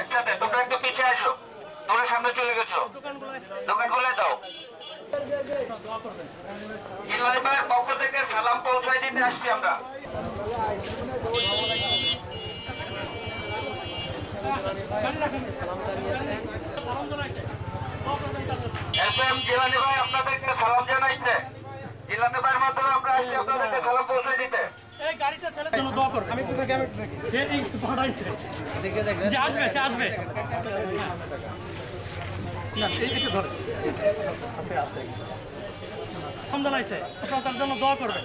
একসাথে, তোমরা একটু পিছিয়ে আসো। তোমরা সামনে চলে গেছো। দোকান খুলে দাও। ইলমানি পক্ষ থেকে আসছি আমরা। জিলানি ভাই আপনাদেরকে সালাম জানাইছে। জিলানি ভাইয়ের মাধ্যমে আমরা আসছি আপনাদেরকে সালাম পৌঁছে দিতে। আপনারা তার জন্য দোয়া করবেন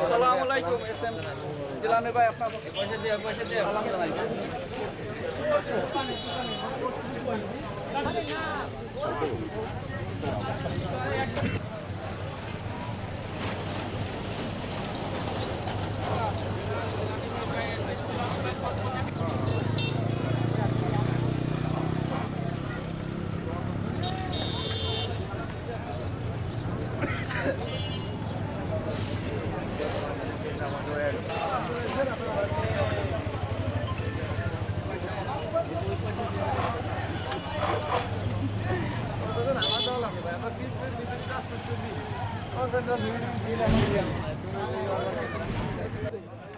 আসসালামু আলাইকুম। এস এম জিলানি ভাই আপনার পয়সা দিয়ে পয়সা দিয়ে।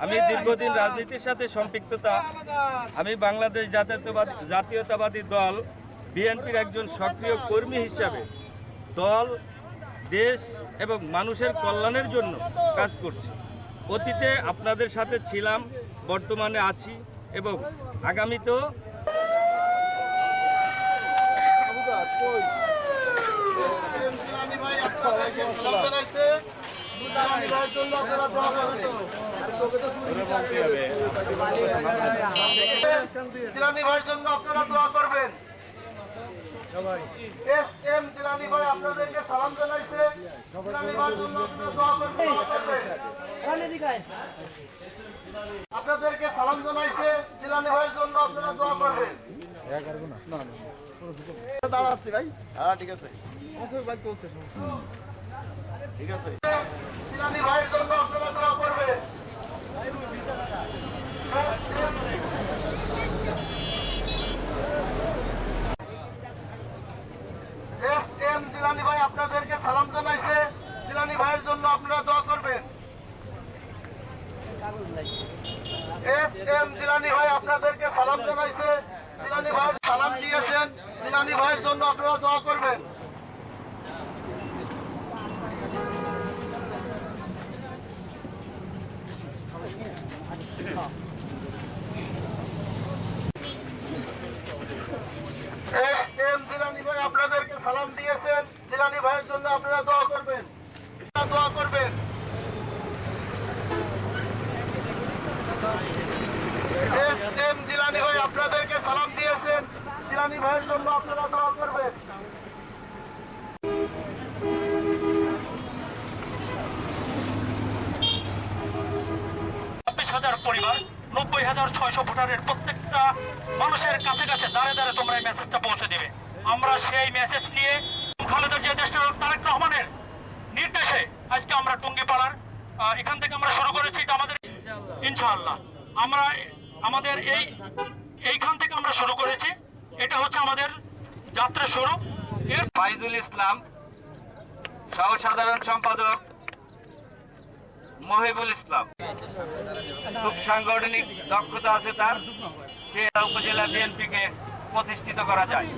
আমি দীর্ঘদিন রাজনীতির সাথে সম্পৃক্ততা। আমি বাংলাদেশ জাতীয়তাবাদ জাতীয়তাবাদী দল, বিএনপির একজন সক্রিয় কর্মী হিসাবে দল, দেশ এবং মানুষের কল্যাণের জন্য কাজ করছি। অতীতে আপনাদের সাথে ছিলাম বর্তমানে আছি এবং আগামীতেও আপনাদেরকে সালাম জানাইছে। আপনাদেরকে সালাম জানাইছে জিলানি ভাইয়ের জন্য আপনারা দোয়া করবেন। দাঁড়াচ্ছি ভাই। জিলানি ভাইয়ের জন্য আপনারা দোয়া করবেন। এস এম জিলানি ভাই আপনাদেরকে সালাম জানাইছে। জিলানি ভাইয়ের জন্য আপনারা দোয়া করবেন। এস এম জিলানি ভাই আপনাদেরকে সালাম জানাইছে। জিলানি ভাই সালাম দিয়েছেন। জিলানি ভাইয়ের জন্য আপনারা দোয়া করবেন এস এম জিলানি ভাই আপনাদেরকে সালাম দিয়েছেন জিলানি ভাইয়ের জন্য আপনারা দোয়া করবেন আপনারা দোয়া করবেন এস এম জিলানি ভাই আপনাদেরকে সালাম দিয়েছেন জিলানি ভাইয়ের জন্য আপনারা দোয়া করবেন। ছাব্বিশ হাজার পরিবার নব্বই হাজার ছয়শো ভোটারের প্রত্যেকটা মানুষের কাছে কাছে দাঁড়ে দাঁড়ে তোমরা এই মেসেজটা পৌঁছে দেবে। আমরা সেই মেসেজ নিয়ে খালেদার যে দেশটা তারেক রহমানের নির্দেশে আজকে আমরা টুঙ্গিপাড়ার আহ, এখান থেকে আমরা শুরু করেছি এটা আমাদের ইনশাআল্লাহ। আমরা আমাদের এই এইখান থেকে আমরা শুরু করেছি। এটা হচ্ছে আমাদের যাত্রা শুরু। ফাইজুল ইসলাম, সহসাধারণ সম্পাদক মহিবুল ইসলাম। খুব সাংগঠনিক দক্ষতা আছে তার। সে উপজেলা বিএনপিকে প্রতিষ্ঠিত করা যায়।